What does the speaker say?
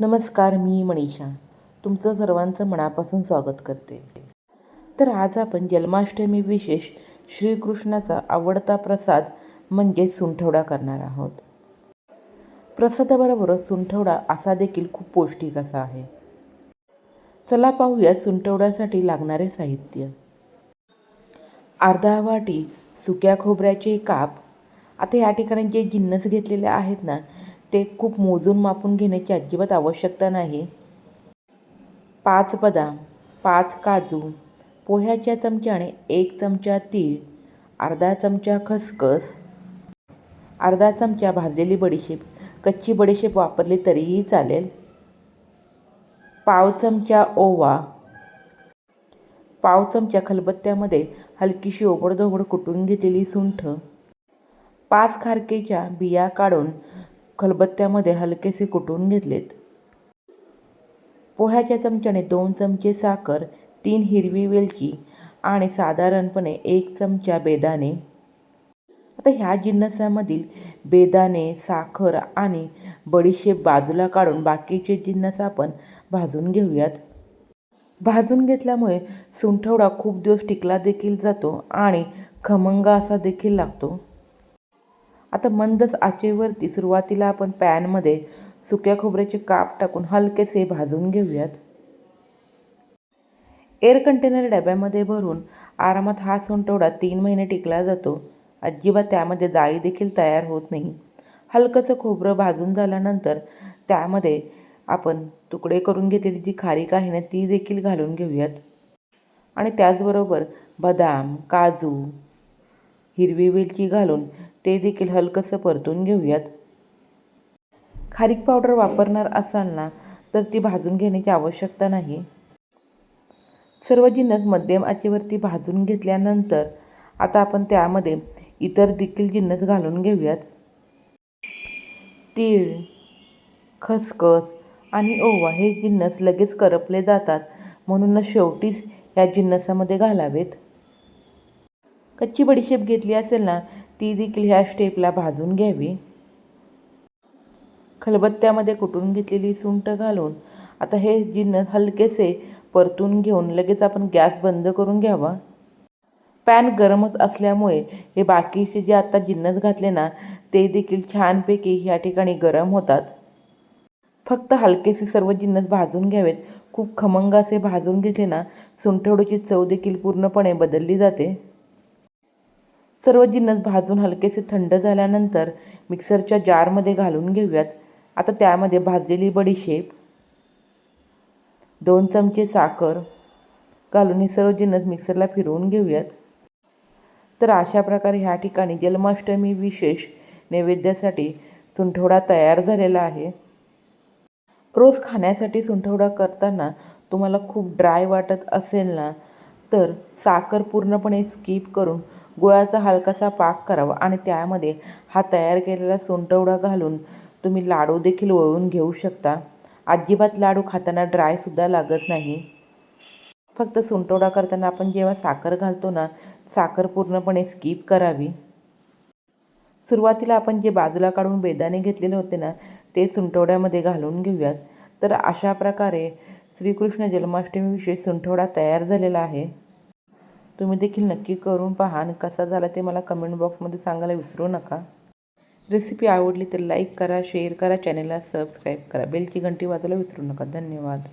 नमस्कार मी मनीषा. तुमचं सर्वांचं मनापासून स्वागत करते. तर आज आपण जन्माष्टमी विशेष श्रीकृष्णाचा आवडता प्रसाद म्हणजे सुंठवडा करणार आहोत. प्रसादाबरोबर सुंठवडा असा देखील खूप पौष्टिक असा आहे. चला पाहूया सुंठवड्यासाठी लागणारे साहित्य. अर्धा वाटी सुक्या खोबऱ्याचे काप. आता या ठिकाणी जे जिन्नस घेतलेले आहेत ना ते खूप मोजून मापून घेण्याची अजिबात आवश्यकता नाही. पाच बदाम पाच काजू पोह्याच्या चमच्याने एक चमचा तीळ अर्धा चमचा खसखस अर्धा चमचा भाजलेली बडीशेप. कच्ची बडीशेप वापरली तरीही चालेल. पाव चमचा ओवा पाव चमचा खलबत्त्यामध्ये हलकीशी ओबडधोबड कुटून घेतलेली सुंठ पाच खारकेच्या बिया काढून खलबत्त्यामध्ये हलकेसे कुटून घेतलेत. पोह्याच्या चमच्याने दोन चमचे साखर तीन हिरवी वेलची आणि साधारणपणे एक चमचा बेदाणे. आता ह्या जिन्नसामधील बेदाणे साखर आणि बडीशेप बाजूला काढून बाकीचे जिन्नस आपण भाजून घेऊयात. भाजून घेतल्यामुळे सुंठवडा खूप दिवस टिकला देखील जातो आणि खमंग असा देखील लागतो. आता मंदच आचेवरती सुरुवातीला आपण पॅनमध्ये सुक्या खोबऱ्याचे काप टाकून हलकेसे भाजून घेऊयात. एअर कंटेनर डब्यामध्ये भरून आरामात हा सुंठवडा तीन महिने टिकला जातो. अजिबात त्यामध्ये जाळी देखील तयार होत नाही. हलकंसं खोबरं भाजून झाल्यानंतर त्यामध्ये आपण तुकडे करून घेतलेली जी खारीक आहे ना ती देखील घालून घेऊयात. आणि त्याचबरोबर बदाम काजू हिरवी वेलची घालून ते देखील हलकंसं परतून घेऊयात. खारीक पावडर वापरणार असाल ना तर ती भाजून घेण्याची आवश्यकता नाही. सर्व जिन्नस मध्यम आचेवरती भाजून घेतल्यानंतर आता आपण त्यामध्ये इतर देखील जिन्नस घालून घेऊयात. तीळ खसखस आणि ओवा हे जिन्नस लगेच करपले जातात म्हणूनच शेवटीच या जिन्नसामध्ये घालावेत. कच्ची बडीशेप घेतली असेल ना ती देखील ह्या स्टेपला भाजून घ्यावी. खलबत्त्यामध्ये कुटून घेतलेली सुंट घालून आता हे जिन्नस हलकेसे परतून घेऊन लगेच आपण गॅस बंद करून घ्यावा. पॅन गरमच असल्यामुळे हे बाकीचे जे आता जिन्नस घातले ना ते देखील छानपैकी ह्या ठिकाणी गरम होतात. फक्त हलकेसे सर्व जिन्नस भाजून घ्यावेत. खूप खमंग असे भाजून घेतले ना सुंठवडीची चव देखील पूर्णपणे बदलली जाते. सर्व जिन्नस भाजून हलकेसे थंड झाल्यानंतर मिक्सरच्या जारमध्ये घालून घेऊयात. आता त्यामध्ये भाजलेली बडीशेप दोन चमचे साखर घालून हे सर्व जिन्नस मिक्सरला फिरवून घेऊयात. तर अशा प्रकारे ह्या ठिकाणी जन्माष्टमी विशेष नैवेद्यासाठी सुंठवडा तयार झालेला आहे. रोज खाण्यासाठी सुंठवडा करताना तुम्हाला खूप ड्राय वाटत असेल ना तर साखर पूर्णपणे स्किप करून गुळाचा हलकासा पाक करावा आणि त्यामध्ये हा तयार केलेला सुंठवडा घालून तुम्ही लाडू देखील वळून घेऊ शकता. अजिबात लाडू खाताना ड्रायसुद्धा लागत नाही. फक्त सुंठवडा करताना आपण जेव्हा साखर घालतो ना साखर पूर्णपणे स्किप करावी. सुरुवातीला आपण जे बाजूला काढून बेदाणे घेतलेले होते ना ते सुंठवड्यामध्ये घालून घेऊयात. तर अशा प्रकारे श्रीकृष्ण जन्माष्टमी विशेष सुंठवडा तयार झालेला आहे. तुम्ही देखील नक्की करून पहा आणि कसा झाला ते मला कमेंट बॉक्समध्ये सांगायला विसरू नका. रेसिपी आवडली तर लाईक करा शेअर करा चॅनलला सबस्क्राईब करा. बेलची घंटी वाजवायला विसरू नका. धन्यवाद.